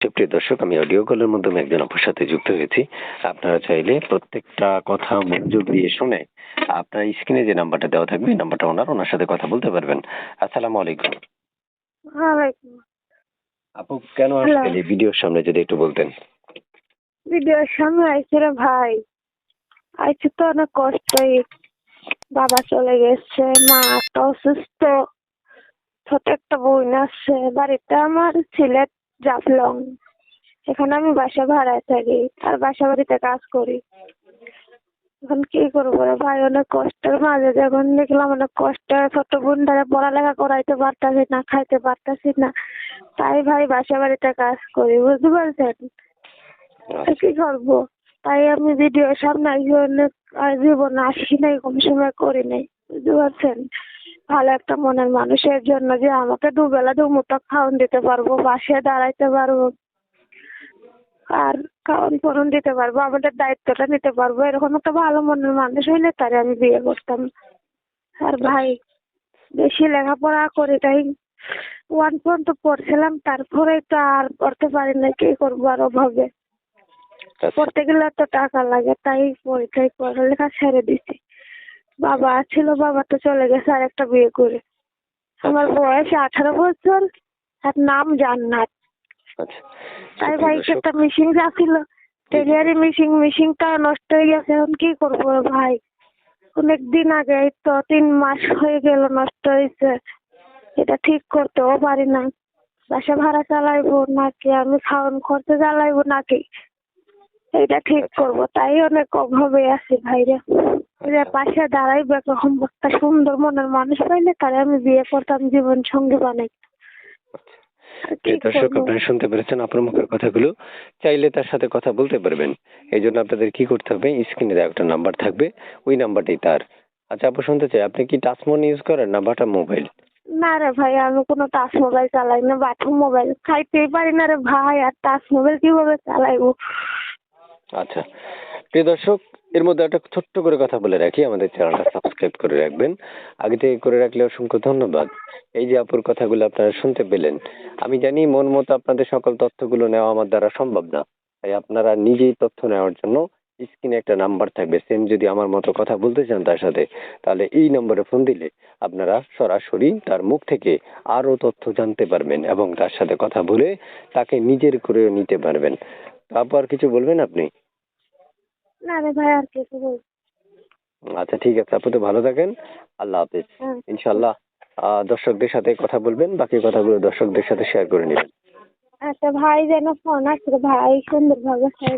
সুপ্রিয় দর্শক আমি অডিও কলের মাধ্যমে একজন আপুর সাথে যুক্ত হয়েছি। আপনারা চাইলে প্রত্যেকটা কথা মনোযোগ দিয়ে শুনে আপনার স্ক্রিনে যে নাম্বারটা দেওয়া থাকবে এই নাম্বারটা ওনার ওনার সাথে কথা বলতে পারবেন। আসসালামু আলাইকুম। আপু কেন. এই ভিডিওর সামনে যদি একটু বলতেন। ভিডিওর সামনে আইছে রে ভাই। আইছে তো অনেক কষ্টই। বাবা চলে গেছে মা একটা অসুস্থ। ছোট একটা বোন আছে। বাড়িতে আমার সিলেট জাফলং। এখানে আমি বাসা ভাড়ায় থাকি আর বাসা বাড়িতে কাজ করি। এখন কি করব ভাই? অনেক কষ্টের মাঝে যখন দেখলাম অনেক কষ্টে ছোট বোন ধরে পড়ালেখা করাইতে পারতাছি না, খাইতে পারতাছি না। তাই ভাই বাসা বাড়িতে কাজ করি, বুঝতে পারছেন? কি করব? তাই আমি ভিডিও সামনে অনেক জীবনে আসি নাই, কোনো সময় করি নাই, বুঝতে পারছেন? ভালো একটা মনের মানুষের জন্য যে আমাকে দুবেলা দুমুঠো খাওয়ান দিতে পারব পাশে দাঁড়াইতে পারব আর খাওয়ান পরন দিতে পারব আমাদের দায়িত্বটা নিতে পারব এরকম একটা ভালো মনের মানুষ হইলে তারে আমি বিয়ে করতাম। আর ভাই বেশি লেখাপড়া করি তাই ওয়ান পর্যন্ত পড়ছিলাম তারপরে তো আর পড়তে পারি না কি করব আর অভাবে। আচ্ছা, পড়তে গেলে তো টাকা লাগে তাই পরীক্ষায় পড়ালেখা ছেড়ে দিছি। বাবা ছিল বাবা তো চলে গেছে আর একটা বিয়ে করে। আমার বয়স আঠারো বছর আর নাম জান্নাত। আচ্ছা তাই ভাই একটা মিশিং ছিল। ডেলিভারি মিশিং মিশিংটা নষ্ট হয়ে গেছে এখন কি করব ভাই? অনেক দিন আগে এই তো তিন মাস হয়ে গেল নষ্ট হয়েছে। এটা ঠিক করতেও পারি না। বাসা ভাড়া চালাইবো নাকি? আমি খাওয়ান খরচে চালাইবো নাকি? এটা ঠিক করব তাই অনেক অভাবে আছি ভাইরে। পাশে দাঁড়াইবে এরকম একটা সুন্দর মনের মানুষ পাইলে তারে আমি বিয়ে করতাম জীবন সঙ্গী বানাই। প্রিয় দর্শক আপনারা শুনতে পেরেছেন আপনার মুখের কথাগুলো। চাইলে তার সাথে কথা বলতে পারবেন। এই জন্য আপনাদের কি করতে হবে? স্ক্রিনে একটা নাম্বার থাকবে। ওই নাম্বারটাই তার। আচ্ছা আপু শুনতে চাই। আপনি কি টাচফোন ইউজ করেন না বাটা মোবাইল না রে ভাই আমি কোনো টাচ মোবাইল চালাই না বাটন মোবাইল খাইতেই পারি না রে ভাই আর টাচ মোবাইল কীভাবে চালাইবো? আচ্ছা। প্রিয় দর্শক এর মধ্যে একটা ছোট্ট করে কথা বলে রাখি। আমাদের চ্যানেলটা সাবস্ক্রাইব করে রাখবেন। আগে থেকে করে রাখলে অসংখ্য ধন্যবাদ। এই যে আপুর কথাগুলো আপনারা শুনতে পেলেন, আমি জানি মন মতো আপনাদের সকল তথ্যগুলো নেওয়া আমার দ্বারা সম্ভব না। তাই আপনারা নিজেই তথ্য নেওয়ার জন্য স্ক্রিনে একটা নাম্বার থাকবে। সেম যদি আমার মতো কথা বলতে চান তার সাথে, তাহলে এই নম্বরে ফোন দিলে আপনারা সরাসরি তার মুখ থেকে আরও তথ্য জানতে পারবেন এবং তার সাথে কথা বলে তাকে নিজের করেও নিতে পারবেন। তারপর কিছু বলবেন আপনি? না রে ভাই আর কিছু আচ্ছা ঠিক আছে। আপনি তো ভালো থাকেন। আল্লাহ হাফিজ। হ্যাঁ। ইনশাল্লাহ দর্শকদের সাথে কথা বলবেন বাকি কথাগুলো দর্শকদের সাথে শেয়ার করে নেবেন। আচ্ছা ভাই যেন ফোন আসলে ভাই সুন্দরভাবে খাই